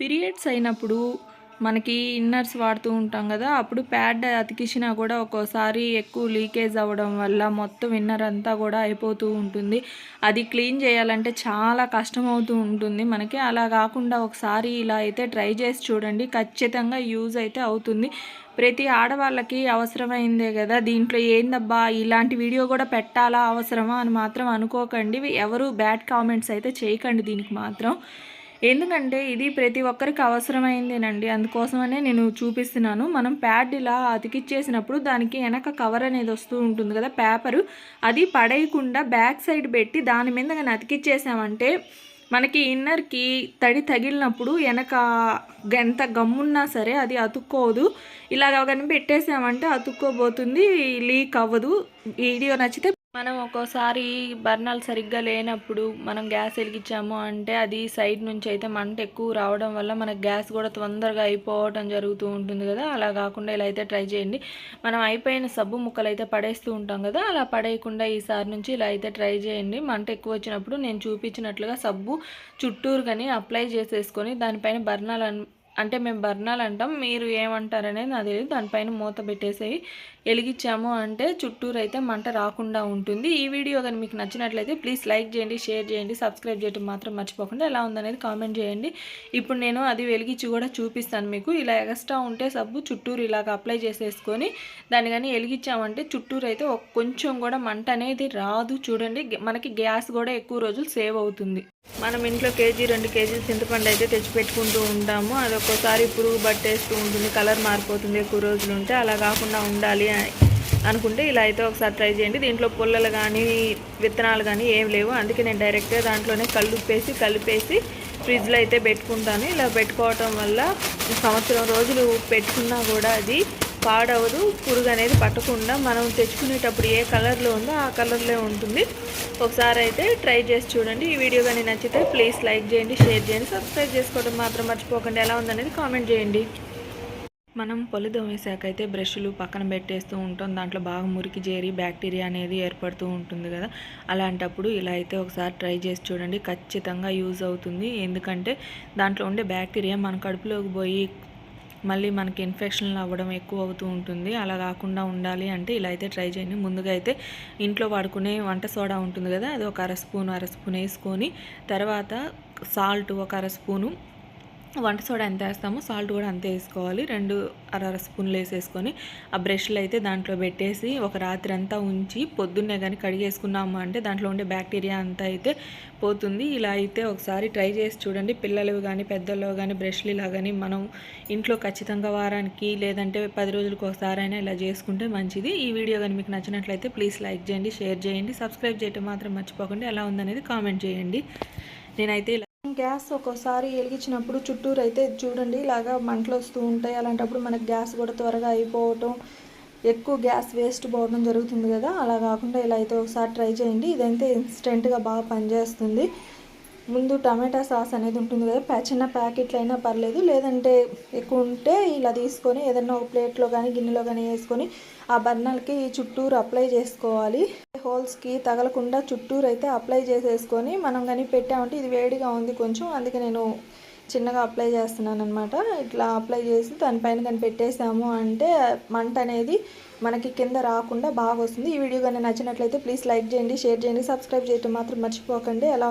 Periods అయినప్పుడు మనకి inners వాడుతూ ఉంటాం కదా అప్పుడు ప్యాడ్ అతికించినా కూడా ఒక్కోసారి ఎక్కువ లీకేజ్ అవ్వడం వల్ల మొత్తం ఇన్నర్ అంతా కూడా అయిపోతూ ఉంటుంది. అది క్లీన్ చేయాలంటే చాలా కష్టం అవుతూ ఉంటుంది. మనకి అలా కాకుండా ఒకసారి ఇలా అయితే ట్రై చేసి చూడండి ఖచ్చితంగా యూజ్ అయితే అవుతుంది. ప్రతి ఆడవాళ్ళకి అవసరమైందే కదా దీంట్లో ఏందబ్బా ఇలాంటి వీడియో కూడా పెట్టాలా అవసరమా అని మాత్రం అనుకోకండి. ఎవరు బ్యాడ్ కామెంట్స్ అయితే చేయకండి దీనికి మాత్రం. ఎందుకంటే ఇది ప్రతి ఒక్కరికి అవసరమైందేనండి. అందుకోసమనే నేను చూపిస్తున్నాను. మనం ప్యాడ్ ఇలా అతికిచ్చేసినప్పుడు దానికి వెనక కవర్ అనేది వస్తూ ఉంటుంది కదా పేపరు. అది పడేయకుండా బ్యాక్ సైడ్ పెట్టి దాని మీద కానీ అతికిచ్చేసామంటే మనకి ఇన్నర్కి తడి తగిలినప్పుడు వెనక ఎంత గమ్మున్నా సరే అది అతుక్కోదు. ఇలాగ కానీ పెట్టేసామంటే అతుక్కోబోతుంది లీక్ అవ్వదు. వీడియో నచ్చితే మనం ఒక్కోసారి బర్నాలు సరిగ్గా లేనప్పుడు మనం గ్యాస్ వెలిగించాము అంటే అది సైడ్ నుంచి అయితే మంట ఎక్కువ రావడం వల్ల మనకు గ్యాస్ కూడా తొందరగా అయిపోవటం జరుగుతూ ఉంటుంది కదా. అలా కాకుండా ఇలా అయితే ట్రై చేయండి. మనం అయిపోయిన సబ్బు ముక్కలు అయితే పడేస్తూ ఉంటాం కదా. అలా పడేయకుండా ఈసారి నుంచి ఇలా అయితే ట్రై చేయండి. మంట ఎక్కువ వచ్చినప్పుడు నేను చూపించినట్లుగా సబ్బు చుట్టూరు కానీ అప్లై చేసేసుకొని దానిపైన బర్నాలు అంటే మేము బర్నాలు అంటాం. మీరు ఏమంటారనేది నాకు తెలియదు దానిపైన మూత పెట్టేసి వెలిగించాము అంటే చుట్టూరు అయితే మంట రాకుండా ఉంటుంది. ఈ వీడియో కానీ మీకు నచ్చినట్లయితే ప్లీజ్ లైక్ చేయండి షేర్ చేయండి సబ్స్క్రైబ్ చేయడం మాత్రం మర్చిపోకుండా ఎలా ఉందనేది కామెంట్ చేయండి. ఇప్పుడు నేను అది వెలిగించి కూడా చూపిస్తాను మీకు. ఇలా ఎక్స్ట్రా ఉంటే సబ్బు చుట్టూరు ఇలాగ అప్లై చేసేసుకొని దాన్ని కానీ వెలిగించామంటే చుట్టూరు అయితే కొంచెం కూడా మంట అనేది రాదు. చూడండి మనకి గ్యాస్ కూడా ఎక్కువ రోజులు సేవ్ అవుతుంది. మనం ఇంట్లో కేజీ రెండు కేజీలు చింతపండు అయితే తెచ్చి పెట్టుకుంటూ ఉంటాము. అది ఒక్కోసారి పురుగు పట్టేస్తూ ఉంటుంది కలర్ మారిపోతుంది ఎక్కువ రోజులు ఉంటే. అలా కాకుండా ఉండాలి అనుకుంటే ఇలా అయితే ఒకసారి ట్రై చేయండి. దీంట్లో పుల్లలు కానీ విత్తనాలు కానీ ఏం లేవు. అందుకే నేను డైరెక్ట్గా దాంట్లోనే కలుపేసి కలిపేసి ఫ్రిడ్జ్లో అయితే పెట్టుకుంటాను. ఇలా పెట్టుకోవటం వల్ల సంవత్సరం రోజులు పెట్టుకున్నా కూడా అది పాడవదు పురుగు అనేది పట్టకుండా మనం తెచ్చుకునేటప్పుడు ఏ కలర్లో ఉందో ఆ కలర్లో ఉంటుంది. ఒకసారి అయితే ట్రై చేసి చూడండి. ఈ వీడియో కానీ నచ్చితే ప్లీజ్ లైక్ చేయండి షేర్ చేయండి సబ్స్క్రైబ్ చేసుకోవడం మాత్రం మర్చిపోకండి. ఎలా ఉందనేది కామెంట్ చేయండి. మనం పొలి దోమేశాక అయితే బ్రష్లు పక్కన పెట్టేస్తూ ఉంటాం. దాంట్లో బాగా మురికి చేరి బ్యాక్టీరియా అనేది ఏర్పడుతూ ఉంటుంది కదా. అలాంటప్పుడు ఇలా అయితే ఒకసారి ట్రై చేసి చూడండి. ఖచ్చితంగా యూజ్ అవుతుంది. ఎందుకంటే దాంట్లో ఉండే బ్యాక్టీరియా మన కడుపులోకి పోయి మళ్ళీ మనకి ఇన్ఫెక్షన్లు అవ్వడం ఎక్కువ అవుతూ ఉంటుంది. అలా కాకుండా ఉండాలి అంటే ఇలా అయితే ట్రై చేయండి. ముందుగా అయితే ఇంట్లో వాడుకునే వంట సోడా ఉంటుంది కదా అది ఒక అర స్పూన్ అర స్పూన్ వేసుకొని తర్వాత సాల్ట్ ఒక అర స్పూను వంట సోడా ఎంత వేస్తామో సాల్ట్ కూడా అంతే వేసుకోవాలి. రెండు అర స్పూన్లు వేసేసుకొని ఆ బ్రష్లు అయితే దాంట్లో పెట్టేసి ఒక రాత్రి అంతా ఉంచి పొద్దున్నే కానీ కడిగేసుకున్నాము అంటే దాంట్లో ఉండే బ్యాక్టీరియా అంతా అయితే పోతుంది. ఇలా అయితే ఒకసారి ట్రై చేసి చూడండి. పిల్లలు కానీ పెద్దలు కానీ బ్రష్లు ఇలా కానీ మనం ఇంట్లో ఖచ్చితంగా వారానికి లేదంటే పది రోజులకు ఒకసారి అయినా ఇలా చేసుకుంటే మంచిది. ఈ వీడియో కానీ మీకు నచ్చినట్లయితే ప్లీజ్ లైక్ చేయండి షేర్ చేయండి. సబ్స్క్రైబ్ చేయటం మాత్రం మర్చిపోకండి. ఎలా ఉందనేది కామెంట్ చేయండి. నేనైతే ఇలా గ్యాస్ ఒక్కోసారి వెలిగించినప్పుడు చుట్టూరు అయితే చూడండి ఇలాగా మంటలు వస్తూ ఉంటాయి. అలాంటప్పుడు మనకు గ్యాస్ కూడా త్వరగా అయిపోవటం ఎక్కువ గ్యాస్ వేస్ట్ పోవడం జరుగుతుంది కదా. అలా కాకుండా ఇలా అయితే ఒకసారి ట్రై చేయండి. ఇదైతే ఇన్స్టెంట్గా బాగా పనిచేస్తుంది. ముందు టమాటా సాస్ అనేది ఉంటుంది కదా చిన్న ప్యాకెట్లు అయినా పర్లేదు లేదంటే ఎక్కువ ఉంటే ఇలా తీసుకొని ఏదన్నా ఒక ప్లేట్లో కానీ గిన్నెలో కానీ వేసుకొని ఆ బర్నర్కి చుట్టూరు అప్లై చేసుకోవాలి. హోల్స్కి తగలకుండా చుట్టూరు అయితే అప్లై చేసేసుకొని మనం కానీ పెట్టామంటే ఇది వేడిగా ఉంది కొంచెం అందుకే నేను చిన్నగా అప్లై చేస్తున్నాను అనమాట ఇట్లా అప్లై చేసి దానిపైన కానీ పెట్టేసాము అంటే మంట అనేది మనకి కింద రాకుండా బాగా వస్తుంది. ఈ వీడియో కానీ నచ్చినట్లయితే ప్లీజ్ లైక్ చేయండి షేర్ చేయండి సబ్స్క్రైబ్ చేయటం మాత్రం మర్చిపోకండి. ఎలా